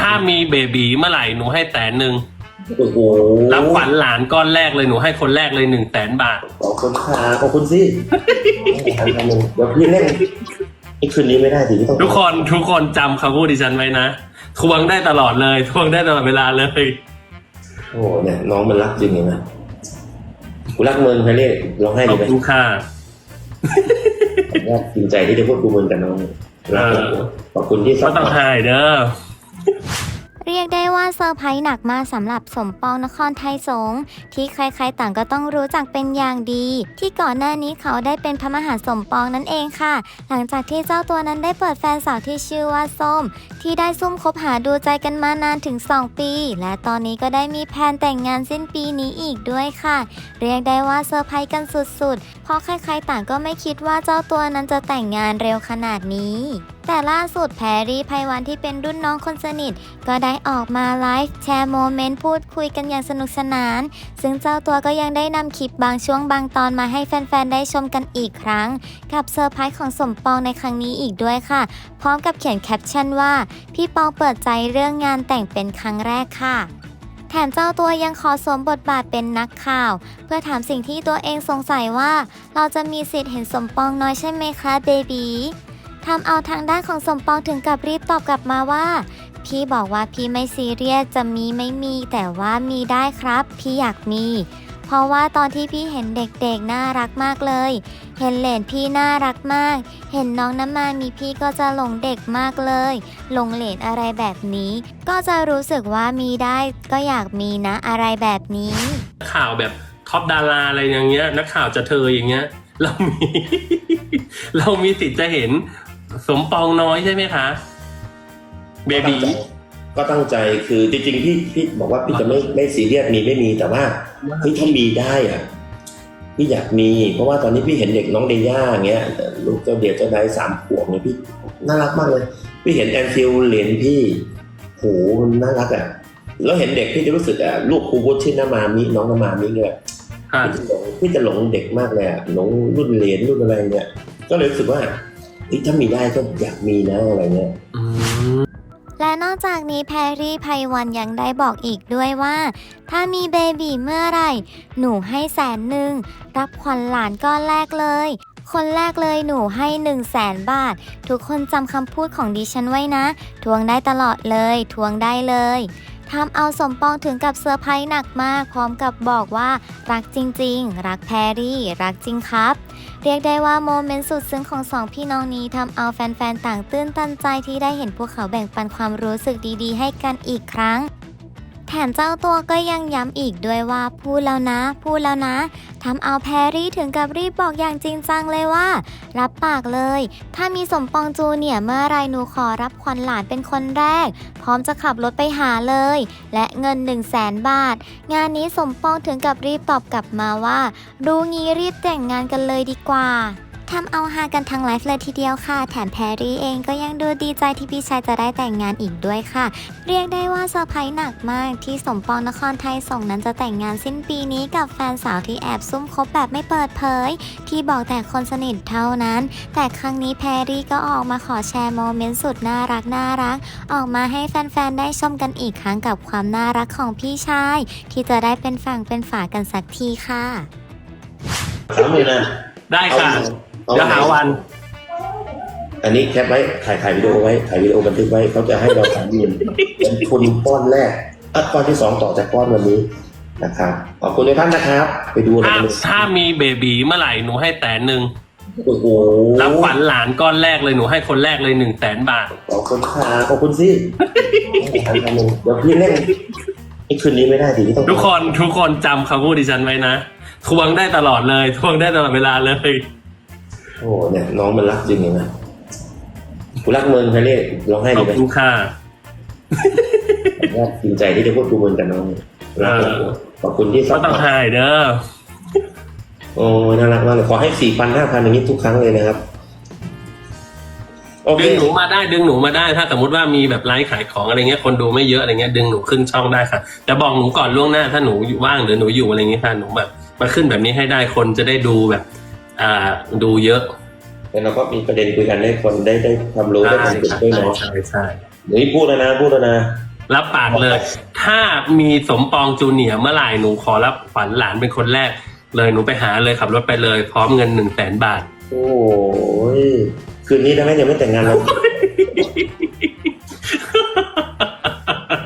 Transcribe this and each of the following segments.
ถ้ามีเบบีเมื่อไหร่หนูให้แสนหนึ่งโอ้โหรับขวัญหลานก้อนแรกเลยหนูให้คนแรกเลยหนึ่งแสนบาท ขอบคุณค่ะขอบคุณสิเดี๋ยวพี่เล่นไอ้คืนนี้ไม่ได้สิพี่ต้องทุกคนทุกคนจำคำพูดดิฉันไว้นะทวงได้ตลอดเลยทวงได้ตลอดเวลาเลยโอ้โหเนี่ยน้องมันรักจริงเห็นไหมกูรักมึงใครเรียกร้องไห้ขดีอบไหมคุณค่ะว่าจริงใจที่ได้พูดกูมึงกับน้องรักเออขอบคุณที่ซัก็พพต้องอร์ตให้เด้อ เรียกได้ว่าเซอร์ไพรส์หนักมากสำหรับสมปองนครไทยสงฆ์ที่ใครๆต่างก็ต้องรู้จักเป็นอย่างดี ที่ก่อนหน้านี้เขาได้เป็นพระมหาสมปองนั่นเองค่ะ หลังจากที่เจ้าตัวนั้นได้เปิดแฟนสาวที่ชื่อว่าส้ม ที่ได้ซุ่มคบหาดูใจกันมานานถึง 2 ปี และตอนนี้ก็ได้มีแผนแต่งงานสิ้นปีนี้อีกด้วยค่ะ เรียกได้ว่าเซอร์ไพรส์กันสุดๆ ราะใครๆต่างก็ไม่คิดว่าเจ้าตัวนั้นจะแต่งงานเร็วขนาดนี้ แต่ล่าสุดแพรรี่ไพวันที่เป็นรุ่นน้องคนสนิท ก็ได้ออกมาไลฟ์แชร์โมเมนต์พูดคุยกันอย่างสนุกสนาน ซึ่งเจ้าตัวก็ยังได้นำคลิปบางช่วงบางตอนมาให้แฟนๆ ได้ชมกันอีกครั้ง กับเซอร์ไพรส์ของสมปองในครั้งนี้อีกด้วยค่ะ พร้อมกับเขียนแคปชั่นว่า พี่ปองเปิดใจเรื่องงานแต่งเป็นครั้งแรกค่ะ แถมเจ้าตัวยังขอสวมบทบาทเป็นนักข่าว เพื่อถามสิ่งที่ตัวเองสงสัยว่า เราจะมีสิทธิ์เห็นสมปองน้อยใช่ไหมคะเบบีทำเอาทางด้านของสมปองถึงกับรีบตอบกลับมาว่า พี่บอกว่าพี่ไม่ซีเรียสจะมีไม่มี แต่ว่ามีได้ครับ พี่อยากมี เพราะว่าตอนที่พี่เห็นเด็กๆน่ารักมากเลย เห็นเหลนพี่น่ารักมาก เห็นน้องน้ำมามีพี่ก็จะหลงเด็กมากเลยหลงเหลนอะไรแบบนี้ ก็จะรู้สึกว่ามีได้ก็อยากมีนะอะไรแบบนี้ ข่าวแบบท็อปดาราอะไรอย่างเงี้ย นักข่าวจะเธออย่างเงี้ย เรามี เรามีสิทธิ์จะเห็นสมปองน้อยใช่ไหมคะ เบบี ก็ตั้งใจคือจริงๆพี่พี่บอกว่าพี่จะไม่ไม่ซีเรียสมีไม่มีแต่ว่าเฮ้ยถ้ามีได้อะพี่อยากมีเพราะว่าตอนนี้พี่เห็นเด็กน้องเดย่าอย่างเงี้ยลูกเจ้าเดียวเจ้าได้สามขวบเนี่ยพี่น่ารักมากเลย พี่เห็นแอนฟิลเหรียญพี่โหมันน่ารักอะแล้วเห็นเด็กพี่จะรู้สึกอะลูกครูวุฒิชื่อนามามิน้องนามามิเนี่ยค่ะพี่จะหลงพี่จะหลงเด็กมากเลยอะหลงรุ่นเหรียญรุ่นอะไรเนี่ย ก็เลยรู้สึกว่าเฮ้ยถ้ามีได้ก็อยากมีนะอะไรเงี้ยอืม และนอกจากนี้แพรรี่ไพวันยังได้บอกอีกด้วยว่า ถ้ามีเบบีเมื่อไหร่ หนูให้แสนหนึ่ง รับขวัญหลานก้อนแรกเลย คนแรกเลยหนูให้1นึ่งแสนบาท ทุกคนจำคำพูดของดิฉันไว้นะ ทวงได้ตลอดเลย ทวงได้เลย ทำเอาสมปองถึงกับเซอร์ไพรส์หนักมาก พร้อมกับบอกว่ารักจริง ๆ รักแพรรี่ รักจริงครับ เรียกได้ว่าโมเมนต์สุดซึ้งของสองพี่น้องนี้ทำเอาแฟนๆต่างตื้นตันใจที่ได้เห็นพวกเขาแบ่งปันความรู้สึกดีๆ ให้กันอีกครั้ง แถมเจ้าตัวก็ยังย้ำอีกด้วยว่าพูดแล้วนะ พูดแล้วนะทำเอาแพรรี่ถึงกับรีบบอกอย่างจริงจังเลยว่า รับปากเลย ถ้ามีสมปองจูเนี่ยเมื่อไรหนูขอรับขวัญหลานเป็นคนแรก พร้อมจะขับรถไปหาเลย และเงิน 1 0 0 0 0แสนบาท งานนี้สมปองถึงกับรีบตอบกลับมาว่า รู้งี้รีบแต่งงานกันเลยดีกว่า ทำเอาฮากันทั้งไลฟ์เลยทีเดียวค่ะ แถมแพรรี่เองก็ยังดูดีใจที่พี่ชายจะได้แต่งงานอีกด้วยค่ะ เรียกได้ว่าเซอร์ไพรส์หนักมากที่สมปองนครไทยส่งนั้นจะแต่งงานสิ้นปีนี้กับแฟนสาวที่แอบซุ่มคบแบบไม่เปิดเผย ที่บอกแต่คนสนิทเท่านั้น แต่ครั้งนี้แพรรี่ก็ออกมาขอแชร์โมเมนต์สุดน่ารักน่ารัก ออกมาให้แฟนๆได้ชมกันอีกครั้งกับความน่ารักของพี่ชาย ที่จะได้เป็นฝั่งเป็นฝากันสักทีค่ะ สามหมื่นนะได้ค่ะ เอา เดี๋ยวหาวัน อันนี้แคปไว้ถ่ายถ่ายวิดีโอไว้ถ่ายวิดีโอบันทึกไว้เขาจะให้เราสามหมื่นเป็นทุนก้อนแรกอะก้อนที่สองต่อจากก้อนวันนี้นะครับขอบคุณทุกท่านนะครับ ไปดูนะถ้าถ้ามีเบบีเมื่อไหร่หนูให้แสนหนึ่งโอ้โหรับขวัญหลานก้อนแรกเลยหนูให้คนแรกเลยหนึ่งแสนบาทขอบคุณค่ะขอบคุณสิเดี๋ยวพี่เล่นไอ้คืนนี้ไม่ได้สิพี่ต้องทุกคนทุกคนจำคำพูดดิฉันไว้นะทวงได้ตลอดเลยทวงได้ตลอดเวลาเลย โอ้โหเนี่ยน้องมันรักจริงเห็นไหมกูรักมึงใครเรียกร้องไห้ขดีอบไหมคุณค่ะว่าจริงใจที่ได้พูดกูมึงกับน้องรักเออ ขอบคุณที่ซัก็พพต้องอร์ตให้เด้อโอ้ยน่ารักมากเลยขอให้สี่พันห้าพันอย่างนี้ทุกครั้งเลยนะครับ โอเคดึงหนูมาได้ดึงหนูมาได้ ถ้าสมมติว่ามีแบบไลฟ์ขายของอะไรเงี้ยคนดูไม่เยอะอะไรเงี้ยดึงหนูขึ้นช่องได้ค่ะแต่บอกหนูก่อนล่วงหน้าถ้าหนูว่างหรือหนูอยู่อะไรเงี้ยค่ะหนูแบบมาขึ้นแบบนี้ให้ได้คนจะได้ดูแบบ อ่าดูเยอะแล้วเราก็มีประเด็นคุยกันให้คนได้ได้ความรู้ได้ใช่ความรู้ค่ะด้วยเนาะใช่ใช่หนูพูดแล้วนะพูดแล้วนะรับปากเลย ถ้ามีสมปองจูเนียร์เมื่อไหร่หนูขอรับขวัญหลานเป็นคนแรก เลยหนูไปหาเลยขับรถไปเลย พร้อมเงินหนึ่งแสนบาท โอ้ยคืนนี้ได้ไหมยังไม่แต่งงานเรา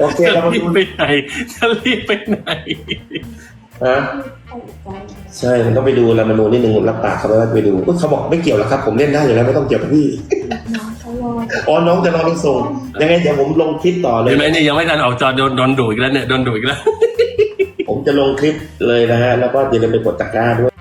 โอเคจะเรามารีดูบไปไหนจะรีบไปไหนฮะ ใช่มันต้องไปดูเรามาดูนิดนึงรับปากเขาไว้ว่าไปดูอุ๊ยเขาบอกไม่เกี่ยวหรอกครับ ผมเล่นได้อยู่แล้วไม่ต้องเกี่ยวกับพี่อ๋อน้องจะรอไปส่งยังไงเดี๋ยวผมลงคลิปต่อเลยเห็นไหมเนี่ยยังไม่ทันออกจอโดนโดนดูอีกแล้วเนี่ยโดนดูอีกแล้ว ผมจะลงคลิปเลยนะฮะแล้วก็อย่าลืมไปกดตะกร้าด้วย